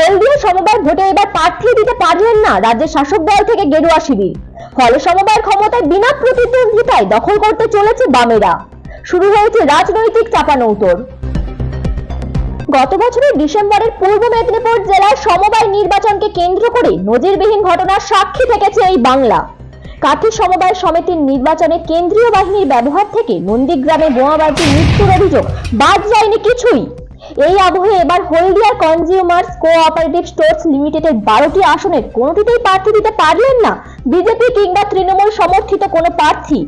হলদিয়া সমবায় ভোটে এবার প্রার্থী দিতে পারলেন না রাজ্যের শাসক দল থেকে গেরুয়া শিবির। ফলে সমবায়ের ক্ষমতায় বিনা প্রতিদ্বন্দ্বিতায় দখল করতে চলেছে বামেরা। শুরু হয়েছে রাজনৈতিক চাপানৌতর গত বছরের ডিসেম্বরের পূর্ব মেদিনীপুর জেলার সমবায় নির্বাচনকে কেন্দ্র করে নজিরবিহীন ঘটনার সাক্ষী থেকেছে এই বাংলা। কাঠি সমবায় সমিতির নির্বাচনে কেন্দ্রীয় বাহিনীর ব্যবহার থেকে নন্দীগ্রামে বোমাবাজি মৃত্যুর অভিযোগ, বাদ যায়নি কিছুই। এই আবহে এবার হলদিয়া কনজিউমার্স কোঅপারেটিভ স্টোরস লিমিটেডের বারোটি আসনের কোনোটিতেই প্রার্থী দিতে পারলেন না। বিজেপি কিংবা তৃণমূল সমর্থিত কোনো প্রার্থী।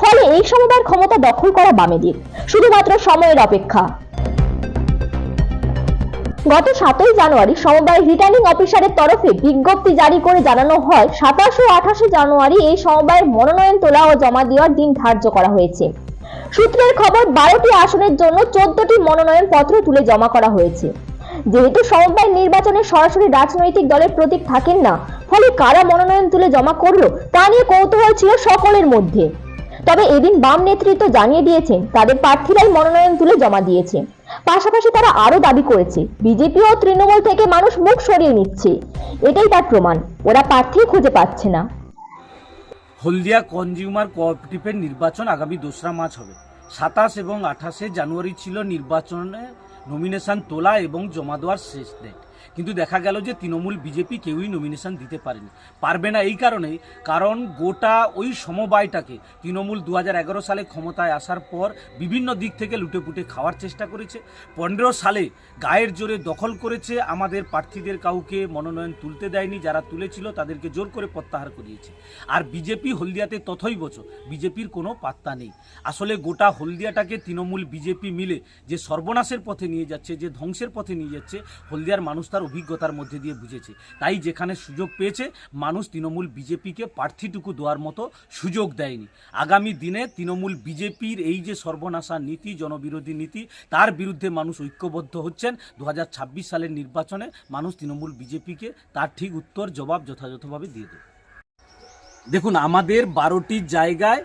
ফলে এই সমবায়ের ক্ষমতা দখল করা বামেদের। শুধুমাত্র সময়ের অপেক্ষা। গত সাতই জানুয়ারি সমবায় রিটার্নিং অফিসারের তরফে বিজ্ঞপ্তি জারি করে জানানো হয়, সাতাশ ও আঠাশে জানুয়ারি এই সমবায়ের মনোনয়ন তোলা ও জমা দেওয়ার দিন ধার্য করা হয়েছে। সূত্রের খবর, বারোটি আসনের জন্য চোদ্দটি মনোনয়ন পত্র তুলে জমা করা হয়েছে। যেহেতু সমবায় নির্বাচনে সরাসরি রাজনৈতিক দলের প্রতীক থাকেন না, ফলে কারা মনোনয়ন তুলে জমা করল, তা নিয়ে কৌতূহল ছিল সকলের মধ্যে। তবে এদিন বাম নেতৃত্ব জানিয়ে দিয়েছেন, তাদের প্রার্থীরাই মনোনয়ন তুলে জমা দিয়েছে। পাশাপাশি তারা আরও দাবি করেছে, বিজেপি ও তৃণমূল থেকে মানুষ মুখ সরিয়ে নিচ্ছে। এটাই তার প্রমাণ, ওরা প্রার্থী খুঁজে পাচ্ছে না। হলদিয়া কনজিউমার কোঅপারেটিভের নির্বাচন আগামী দোসরা মার্চ হবে। সাতাশ এবং আঠাশে জানুয়ারি ছিল নির্বাচনে নমিনেশন, তোলা এবং জমা দেওয়ার শেষ ডেট কিন্তু দেখা গেল যে তৃণমূল বিজেপি কেউই নমিনেশন দিতে পারেনি। পারবে না এই কারণেই, কারণ গোটা ওই সমবায়টাকে তৃণমূল দু হাজার এগারো সালে ক্ষমতায় আসার পর বিভিন্ন দিক থেকে লুটেপুটে খাওয়ার চেষ্টা করেছে। পনেরো সালে গায়ের জোরে দখল করেছে, আমাদের প্রার্থীদের কাউকে মনোনয়ন তুলতে দেয়নি, যারা তুলেছিল তাদেরকে জোর করে প্রত্যাহার করিয়েছে। আর বিজেপি হলদিয়াতে তথই বছর, বিজেপির কোনো পাত্তা নেই। আসলে গোটা হলদিয়াটাকে তৃণমূল বিজেপি মিলে যে সর্বনাশের পথে নিয়ে যাচ্ছে, যে ধ্বংসের পথে নিয়ে যাচ্ছে, হলদিয়ার মানুষ তার অভিজ্ঞতার মধ্যে দিয়ে বুঝেছে। তাই যেখানে সুযোগ পেয়েছে, মানুষ তৃণমূল বিজেপিকে প্রার্থীটুকু দেওয়ার মতো সুযোগ দেয়নি। আগামী দিনে তৃণমূল বিজেপির এই যে সর্বনাশা নীতি, জনবিরোধী নীতি, তার বিরুদ্ধে মানুষ ঐক্যবদ্ধ হচ্ছেন। দু হাজার ছাব্বিশ সালের নির্বাচনে মানুষ তৃণমূল বিজেপিকে তার ঠিক উত্তর, জবাব যথাযথভাবে দিয়ে দেবে। দেখুন, আমাদের বারোটি জায়গায়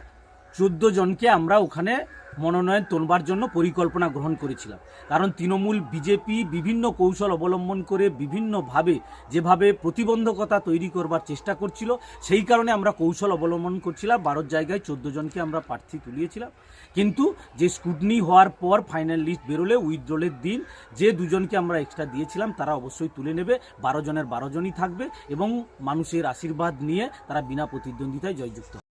চোদ্দ জনকে আমরা ওখানে মনোনয়ন তোলবার জন্য পরিকল্পনা গ্রহণ করেছিলাম। কারণ তৃণমূল, বিজেপি বিভিন্ন কৌশল অবলম্বন করে বিভিন্নভাবে যেভাবে প্রতিবন্ধকতা তৈরি করবার চেষ্টা করছিল, সেই কারণে আমরা কৌশল অবলম্বন করছিলাম। বারো জায়গায় চোদ্দ জনকে আমরা প্রার্থী তুলিয়েছিলাম। কিন্তু যে স্কুটনি হওয়ার পর ফাইনাল লিস্ট বেরোলে, উইথড্রলের দিন যে দুজনকে আমরা এক্সট্রা দিয়েছিলাম, তারা অবশ্যই তুলে নেবে। বারো জনের বারো জনই থাকবে এবং মানুষের আশীর্বাদ নিয়ে তারা বিনা প্রতিদ্বন্দ্বিতায় জয়যুক্ত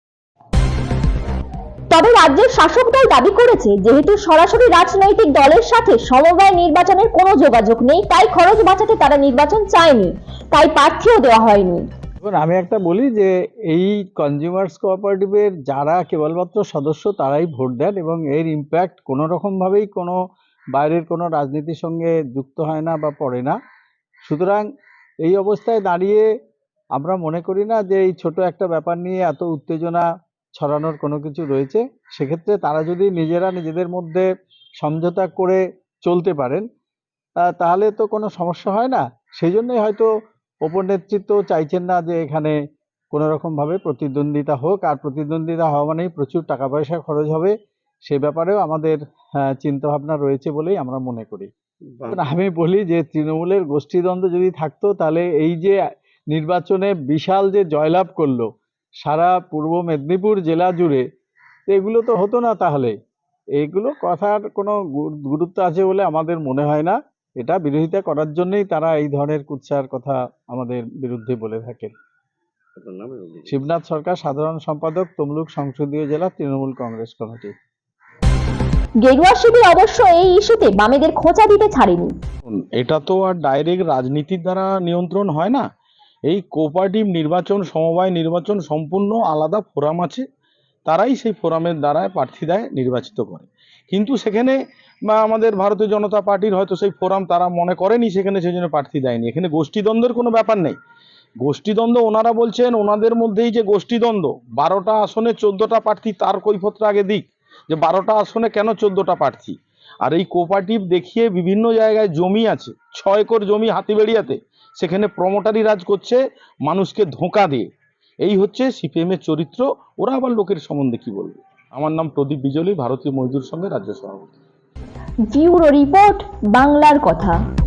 রাজ্যের শাসক দল দাবি করেছে, যেহেতু সরাসরি রাজনৈতিক দলের সাথে সমবায় নির্বাচনের কোনো যোগাযোগ নেই, তাই খরচ বাঁচাতে তারা নির্বাচন চায়নি, তাই প্রার্থীও দেওয়া হয়নি। আমি একটা বলি যে, এই কনজিউমার্স কোঅপারেটিভের যারা কেবলমাত্র সদস্য, তারাই ভোট দেন এবং এর ইম্প্যাক্ট কোনো রকমভাবেই কোনো বাইরের কোনো রাজনীতির সঙ্গে যুক্ত হয় না বা পড়ে না। সুতরাং এই অবস্থায় দাঁড়িয়ে আমরা মনে করি না যে, এই ছোট একটা ব্যাপার নিয়ে এত উত্তেজনা ছড়ানোর কোনো কিছু রয়েছে সেক্ষেত্রে তারা যদি নিজেরা নিজেদের মধ্যে সমঝোতা করে চলতে পারেন তাহলে তো কোনো সমস্যা হয় না। সেই জন্যই হয়তো ওপর নেতৃত্ব চাইছেন না যে এখানে কোনো রকমভাবে প্রতিদ্বন্দ্বিতা হোক আর প্রতিদ্বন্দ্বিতা হওয়া মানেই প্রচুর টাকা পয়সা খরচ হবে। সে ব্যাপারেও আমাদের চিন্তা ভাবনা রয়েছে বলেই আমরা মনে করি। আমি বলি যে তৃণমূলের গোষ্ঠীদ্বন্দ্ব যদি থাকতো তাহলে এই যে নির্বাচনে বিশাল যে জয়লাভ করল সারা পূর্ব মেদিনীপুর জেলা জুড়ে এগুলো তো হতো না তাহলে। এইগুলো কথার কোনো গুরুত্ব আছে বলে আমাদের মনে হয় না। এটা বিরোধিতা করার জন্যই তারা এই ধরনের কুৎসার কথা আমাদের বিরুদ্ধে বলে থাকেন। শিবনাথ সরকার সাধারণ সম্পাদক তমলুক সংসদীয় জেলা তৃণমূল কংগ্রেস কমিটি। গেরুয়া শিবির অবশ্য এই ইস্যুতে বামেদের খোঁচা দিতে ছাড়েনি। এটা তো আর ডাইরেক্ট রাজনীতির দ্বারা নিয়ন্ত্রণ হয় না। এই কোপারেটিভ নির্বাচন, সমবায় নির্বাচন সম্পূর্ণ আলাদা ফোরাম আছে। তারাই সেই ফোরামের দ্বারা প্রার্থী দেয় নির্বাচিত করে। কিন্তু সেখানে বা আমাদের ভারতীয় জনতা পার্টির হয়তো সেই ফোরাম তারা মনে করেনি, সেখানে সেই জন্য প্রার্থী দেয়নি। এখানে গোষ্ঠীদ্বন্দ্বের কোনো ব্যাপার নেই। গোষ্ঠীদ্বন্দ্ব ওনারা বলছেন, ওনাদের মধ্যেই যে গোষ্ঠীদ্বন্দ্ব, বারোটা আসনে চোদ্দটা প্রার্থী তার কৈফতটা আগে দিক। যে বারোটা আসনে কেন চোদ্দটা প্রার্থী? আর এই কোপারেটিভ দেখিয়ে বিভিন্ন জায়গায় জমি আছে, ছয় একর জমি হাতিবেড়িয়াতে, সেখানে প্রমোটারি রাজ করছে, মানুষকে ধোঁকা দিয়ে। এই হচ্ছে সিপিএমের চরিত্র, ওরা আবার লোকের সম্বন্ধে কি বলবে? আমার নাম প্রদীপ বিজলি, ভারতীয় মজদুর সঙ্গে রাজ্য সভাপতি। রিপোর্ট, বাংলার কথা।